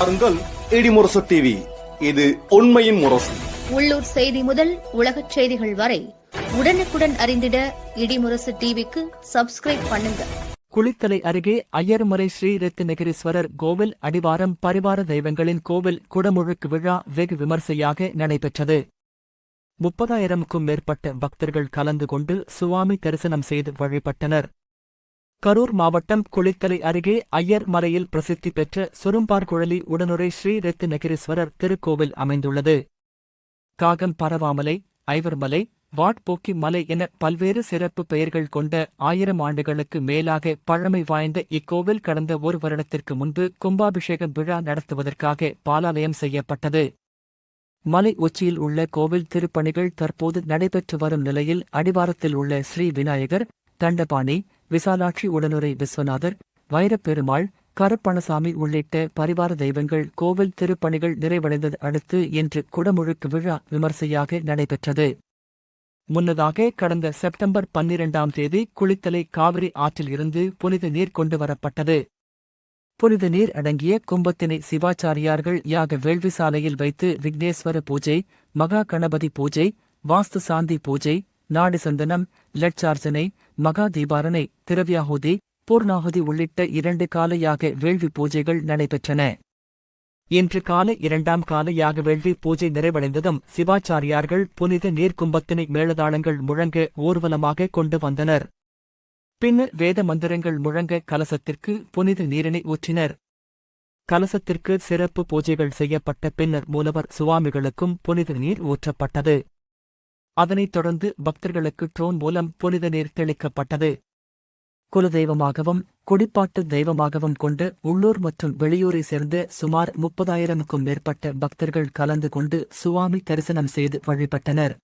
பாருங்கள் இடிமுரசு டிவி இது உண்மையின் முரசு. உள்ளூர் செய்தி முதல் உலகச் செய்திகள் வரை உடனுக்குடன் அறிந்திட இடிமுரசு டிவிக்கு சப்ஸ்கிரைப் பண்ணுங்க. குளித்தலை அருகே ஐயர்மறை ஸ்ரீ ரத்தினகிரீஸ்வரர் கோவில் அடிவாரம் பரிவார தெய்வங்களின் கோவில் குடமுழுக்கு விழா வெகு விமர்சையாக நடைபெற்றது. முப்பதாயிரமுக்கும் மேற்பட்ட பக்தர்கள் கலந்து கொண்டு சுவாமி தரிசனம் செய்து வழிபட்டனர். கரூர் மாவட்டம் குளித்தலை அருகே ஐயர் மலையில் பிரசித்தி பெற்ற சுரும்பார்குழலி உடனுரை ஸ்ரீ ரத்தினகிரீஸ்வரர் திருக்கோவில் அமைந்துள்ளது. காகம் பரவாமலை ஐவர்மலை வாட்போக்கி மலை என பல்வேறு சிறப்பு பெயர்கள் கொண்ட ஆயிரம் ஆண்டுகளுக்கு மேலாக பழமை வாய்ந்த இக்கோவில் கடந்த ஒரு வருடத்திற்கு முன்பு கும்பாபிஷேகம் விழா நடத்துவதற்காக பாலாலயம் செய்யப்பட்டது. மலை உச்சியில் உள்ள கோவில் திருப்பணிகள் தற்போது நடைபெற்று வரும் நிலையில் அடிவாரத்தில் உள்ள ஸ்ரீ விநாயகர் தண்டபாணி விசாலாட்சி உடனுரை விஸ்வநாதர் வைரப்பெருமாள் கருப்பணசாமி உள்ளிட்ட பரிவார தெய்வங்கள் கோவில் திருப்பணிகள் நிறைவடைந்தது அடுத்து இன்று குடமுழுக்கு விழா விமர்சையாக நடைபெற்றது. முன்னதாக கடந்த செப்டம்பர் பன்னிரண்டாம் தேதி குளித்தலை காவிரி ஆற்றில் இருந்து புனித நீர் கொண்டு வரப்பட்டது. புனித நீர் அடங்கிய கும்பத்தினை சிவாச்சாரியார்கள் யாக வேள்வி சாலையில் வைத்து விக்னேஸ்வர பூஜை மகா கணபதி பூஜை வாஸ்து சாந்தி பூஜை நாடு சந்தனம் லட்சார்ச்சனை மகா தீபாரணை திரவியாகுதி பூர்ணாகுதி உள்ளிட்ட இரண்டு காலையாக வேள்வி பூஜைகள் நடைபெற்றன. இன்று காலை இரண்டாம் கால யாக வேள்வி பூஜை நிறைவடைந்ததும் சிவாச்சாரியார்கள் புனித நீர்க்கும்பத்தினை மேளதாளங்கள் முழங்க ஊர்வலமாக கொண்டு வந்தனர். பின்னர் வேத மந்திரங்கள் முழங்க கலசத்திற்கு புனித நீரினை ஊற்றினர். கலசத்திற்கு சிறப்பு பூஜைகள் செய்யப்பட்ட பின்னர் மூலவர் சுவாமிகளுக்கும் புனித நீர் ஊற்றப்பட்டது. அதனைத் தொடர்ந்து பக்தர்களுக்கு ட்ரோன் மூலம் புனித நீர் தெளிக்கப்பட்டது. குலதெய்வமாகவும் குடிப்பாட்டு தெய்வமாகவும் கொண்டு உள்ளூர் மற்றும் வெளியூரை சேர்ந்த சுமார் முப்பதாயிரமுக்கும் மேற்பட்ட பக்தர்கள் கலந்து கொண்டு சுவாமி தரிசனம் செய்து வழிபட்டனர்.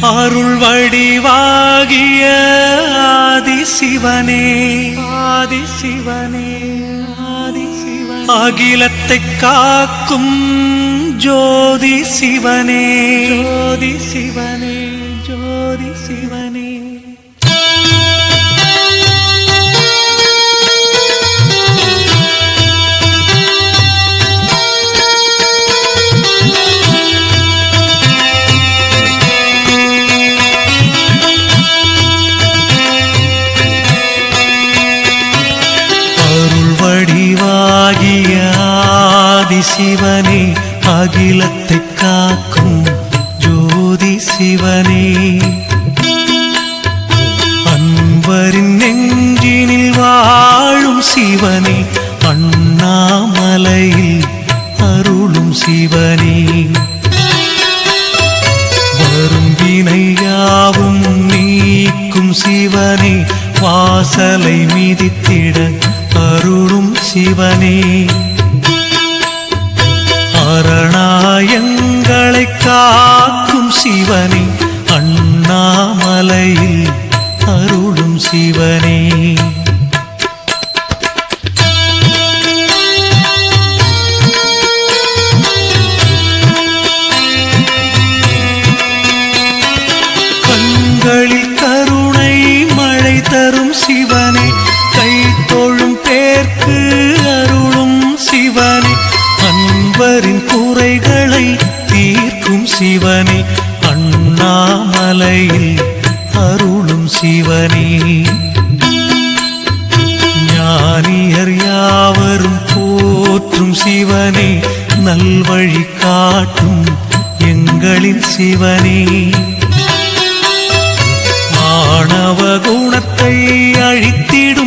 அருள் வடிவாகிய ஆதிசிவனே. ஆதிசிவனே ஆதிசிவனே. அகிலத்தை காக்கும் ஜோதி சிவனே. ஜோதி சிவனே ஜோதி சிவனே. அருள் வடிவாகிய ஆதிசிவனே. அகிலத்தை காக்கும் ஜோதி சிவனே. அன்பரின் நெஞ்சினில் வாழும் சிவனே அண்ணாமலையில் அருளும் சிவனே. தரும் சிவனே கை தோழும் பேர்க்கு அருளும் சிவனே அன்பரின் குறைகளை தீர்க்கும் சிவனே அண்ணாமலையில் அருளும் சிவனே. ஞானியர் யாவரும் போற்றும் சிவனே நல்வழி காட்டும் எங்களின் சிவனே.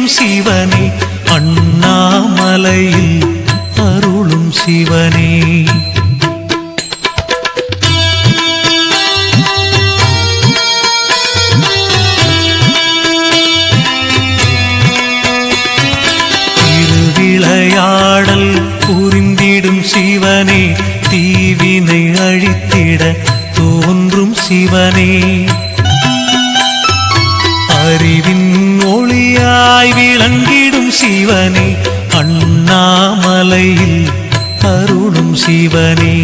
அழித்திடும் சிவனே அண்ணாமலையில் அருளும் சிவனே. திருவிளையாடல் புரிந்திடும் சிவனே தீவினை அழித்திட தோன்றும் சிவனே. சிவனே அண்ணாமலையில் அருளும் சிவனே.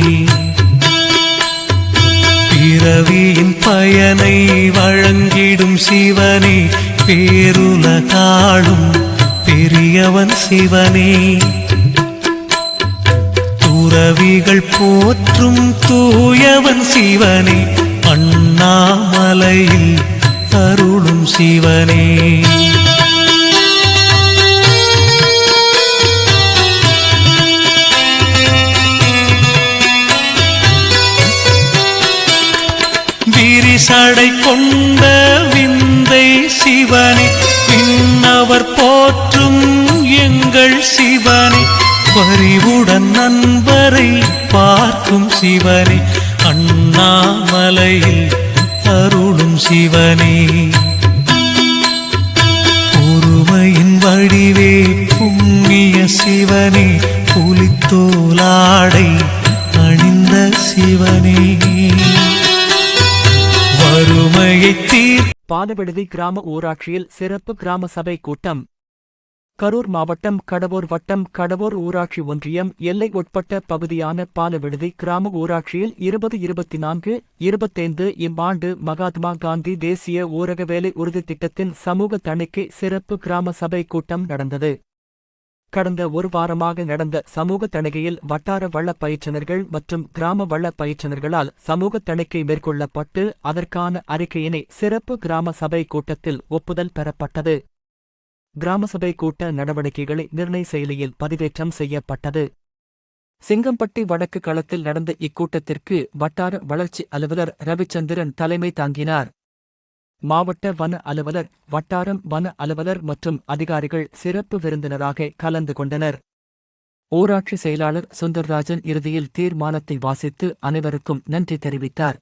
பிறவியின் பயனை வழங்கிடும் சிவனே பேருல பேருலகாளும் பெரியவன் சிவனே. துறவிகள் போற்றும் தூயவன் சிவனே அண்ணாமலையில் அருளும் சிவனே. விரிசடை கொண்ட விந்தை சிவனே விண்ணவர் போற்றும் எங்கள் சிவனே. பறிவுடன் நண்பரை பார்க்கும் சிவனே அண்ணாமலையில் அருளும் சிவனே. பொறுமையின் வடிவே புண்ணிய சிவனே புலித்தோலாடை அணிந்த சிவனே. வறுமையை தீர் பாலவிடுதி கிராம ஊராட்சியில் சிறப்பு கிராம சபை கூட்டம். கரூர் மாவட்டம் கடவோர் வட்டம் கடவோர் ஊராட்சி ஒன்றியம் எல்லை உட்பட்ட பகுதியான பாலவிடுதி கிராம ஊராட்சியில் இருபது இருபத்தி நான்கு இருபத்தைந்து இம்மாண்டு மகாத்மா காந்தி தேசிய ஊரக வேலை உறுதி திட்டத்தின் சமூக தணிக்கை சிறப்பு கிராம சபை கூட்டம் நடந்தது. கடந்த ஒரு வாரமாக நடந்த சமூக தணிக்கையில் வட்டார வள்ளப் பயிற்றுனர்கள் மற்றும் கிராம வள்ளப் பயிற்றுனர்களால் சமூக தணிக்கை மேற்கொள்ளப்பட்டு அதற்கான அறிக்கையினை சிறப்பு கிராம சபை கூட்டத்தில் ஒப்புதல் பெறப்பட்டது. கிராம சபை கூட்ட நடவடிக்கைகளை நிர்ணய செயலியில் பதிவேற்றம் செய்யப்பட்டது. சிங்கம்பட்டி வடக்கு களத்தில் நடந்த இக்கூட்டத்திற்கு வட்டார வளர்ச்சி அலுவலர் ரவிச்சந்திரன் தலைமை தாங்கினார். மாவட்ட வன அலுவலர் வட்டாரம் வன அலுவலர் மற்றும் அதிகாரிகள் சிறப்பு விருந்தினராக கலந்து கொண்டனர். ஊராட்சி செயலாளர் சுந்தர்ராஜன் இறுதியில் தீர்மானத்தை வாசித்து அனைவருக்கும் நன்றி தெரிவித்தார்.